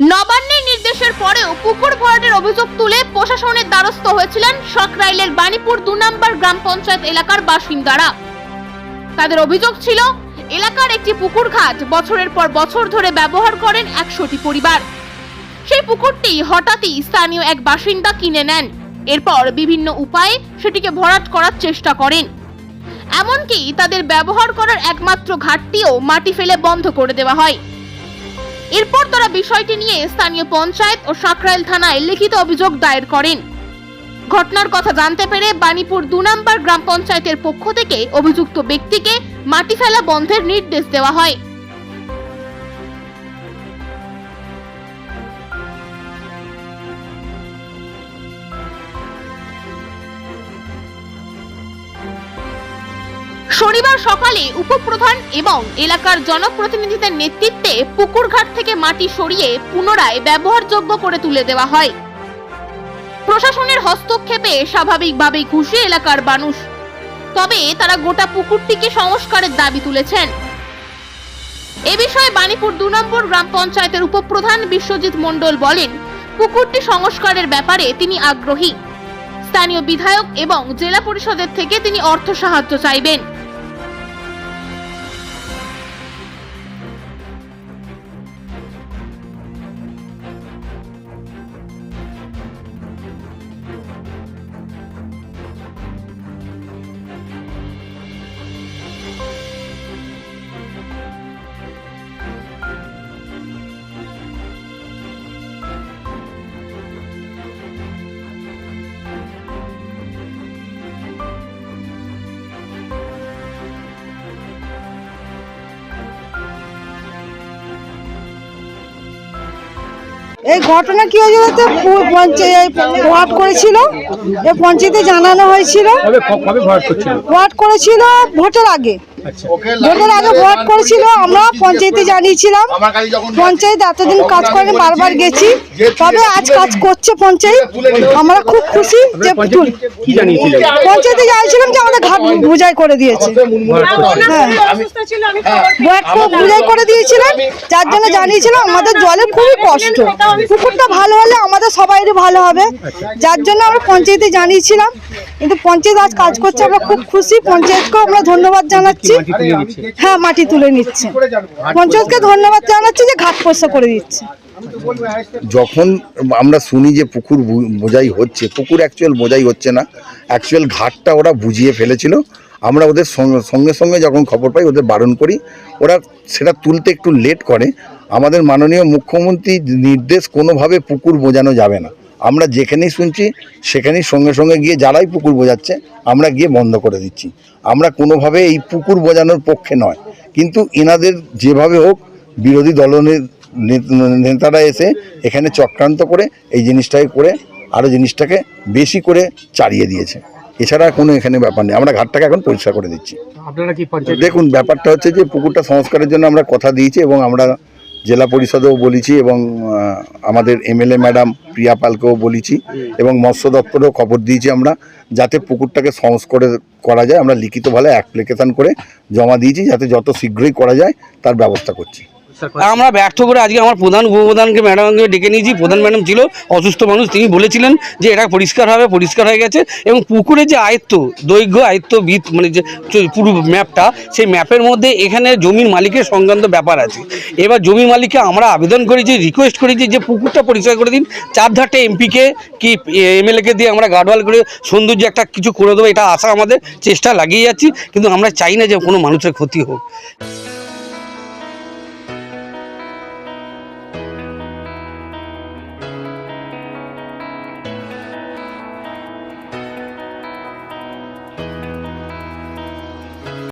নবান্নের নির্দেশের পরেও পুকুর ভরাটের অভিযোগ তুলে প্রশাসনের দ্বারস্থ হয়েছিলেন সকরাইলের বাণীপুর দু নম্বর গ্রাম পঞ্চায়েত এলাকার বাসিন্দারা। তাদের অভিযোগ ছিল, এলাকার একটি পুকুর ঘাট বছরের পর বছর ধরে ব্যবহার করেন একশোটি পরিবার। সেই পুকুরটি হঠাৎই স্থানীয় এক বাসিন্দা কিনে নেন। এরপর বিভিন্ন উপায়ে সেটিকে ভরাট করার চেষ্টা করেন। এমনকি তাদের ব্যবহার করার একমাত্র ঘাটটিও মাটি ফেলে বন্ধ করে দেওয়া হয়। এরপর তারা বিষয়টি নিয়ে স্থানীয় পঞ্চায়েত ও সাকরাইল থানায় লিখিত অভিযোগ দায়ের করেন। ঘটনার কথা জানতে পেরে বাণীপুর দু নম্বর গ্রাম পঞ্চায়েতের পক্ষ থেকে অভিযুক্ত ব্যক্তিকে মাটি ফেলা বন্ধের নির্দেশ দেওয়া হয়। শনিবার সকালে উপপ্রধান এবং এলাকার জনপ্রতিনিধিদের নেতৃত্বে পুকুরঘাট থেকে মাটি সরিয়ে পুনরায় ব্যবহারযোগ্য করে তুলে দেওয়া হয়। প্রশাসনের হস্তক্ষেপে স্বাভাবিকভাবেই খুশি এলাকার মানুষ। তবে তারা গোটা পুকুরটিকে সংস্কারের দাবি তুলেছেন। এ বিষয়ে বাণীপুর দু নম্বর গ্রাম পঞ্চায়েতের উপপ্রধান বিশ্বজিৎ মণ্ডল বলেন, পুকুরটি সংস্কারের ব্যাপারে তিনি আগ্রহী। স্থানীয় বিধায়ক এবং জেলা পরিষদের থেকে তিনি অর্থ সাহায্য চাইবেন। এই ঘটনা কি হয়েছিল তো? পু- পঞ্চায়েত ওয়ার্ড করেছিল? এই পঞ্চায়েতে জানানো হয়েছিল? ওয়ার্ড করেছিল ভোটের আগে। ভোটের আগে ভোট করেছিল আমরা পঞ্চায়েতে জানিয়েছিলাম। পঞ্চায়েত এতদিন কাজ করেনি বারবার গেছি। তবে আজ কাজ করছে পঞ্চায়েত। আমরা খুব খুশি যে পঞ্চায়েত কি জানিয়েছিলেন পঞ্চায়েতে জানিয়েছিলাম যে আমাদের ঘাট বুঝাই করে দিয়েছে। হ্যাঁ ভোট খুব বুঝাই করে দিয়েছিলেন। যার জন্য জানিয়েছিলাম আমাদের জলের খুবই কষ্ট। পুকুরটা ভালো হলে আমাদের সবাইরই ভালো হবে। যার জন্য আমরা পঞ্চায়েতে জানিয়েছিলাম। কিন্তু পঞ্চায়েত আজ কাজ করছে আমরা খুব খুশি। পঞ্চায়েতকেও আমরা ধন্যবাদ জানাচ্ছি। হ্যাঁ মাটি তুলে নিচ্ছে। পঞ্চায়েতকে ধন্যবাদ জানাচ্ছি যে ঘাট পরিষ্কার করে দিচ্ছে। যখন আমরা শুনি যে পুকুর বু- বোঝাই হচ্ছে পুকুর অ্যাকচুয়াল বোঝাই হচ্ছে না অ্যাকচুয়াল ঘাটটা ওরা বুঝিয়ে ফেলেছিল। আমরা ওদের সঙ্গে সঙ্গে সঙ্গে যখন খবর পাই ওদের বারণ করি। ওরা সেটা তুলতে একটু লেট করে। আমাদের মাননীয় মুখ্যমন্ত্রী নির্দেশ কোনোভাবে পুকুর বোঝানো যাবে না। আমরা যেখানেই শুনছি সেখানেই সঙ্গে সঙ্গে গিয়ে যারাই পুকুর বোঝাচ্ছে আমরা গিয়ে বন্ধ করে দিচ্ছি। আমরা কোনোভাবে এই পুকুর বোঝানোর পক্ষে নয়। কিন্তু এনাদের যেভাবে হোক বিরোধী দলনের নেত- নেতারা এসে এখানে চক্রান্ত করে এই জিনিসটাকে করে আরও জিনিসটাকে বেশি করে চালিয়ে দিয়েছে। এছাড়া কোনো এখানে ব্যাপার নেই। আমরা ঘাটটাকে এখন পরিষ্কার করে দিচ্ছি। আপনারা কি দেখুন ব্যাপারটা হচ্ছে যে পুকুরটা সংস্কারের জন্য আমরা কথা দিয়েছি এবং আমরা জেলা পরিষদেও বলেছি এবং আমাদের এমএলএ ম্যাডাম প্রিয়া পালকেও বলেছি এবং মৎস্য দপ্তরেও খবর দিয়েছি আমরা, যাতে পুকুরটাকে সংস্কার করা যায়। আমরা লিখিতভাবে অ্যাপ্লিকেশান করে জমা দিয়েছি, যাতে যত শীঘ্রই করা যায়, তার ব্যবস্থা করছি। আমরা ব্যর্থ করে আজকে আমার প্রধান উপপ্রধানকে, ম্যাডামকে ডেকে নিয়েছি। প্রধান ম্যাডাম ছিল অসুস্থ মানুষ, তিনি বলেছিলেন যে এটা পরিষ্কার হবে, পরিষ্কার হয়ে গেছে এবং পুকুরের যে আয়ত্ত, দৈর্ঘ্য আয়ত্ত ভিত মানে যে পুরো ম্যাপটা, সেই ম্যাপের মধ্যে এখানে জমির মালিকের সংক্রান্ত ব্যাপার আছে। এবার জমির মালিককে আমরা আবেদন করেছি রিকোয়েস্ট করেছি যে পুকুরটা পরিষ্কার করে দিন। চার ধারটা এমপিকে কি এমএলএকে দিয়ে আমরা গার্ডওয়াল করে সৌন্দর্য একটা কিছু করে দেবো, এটা আশা আমাদের, চেষ্টা লাগিয়ে যাচ্ছি। কিন্তু আমরা চাই না যে কোনো মানুষের ক্ষতি হোক।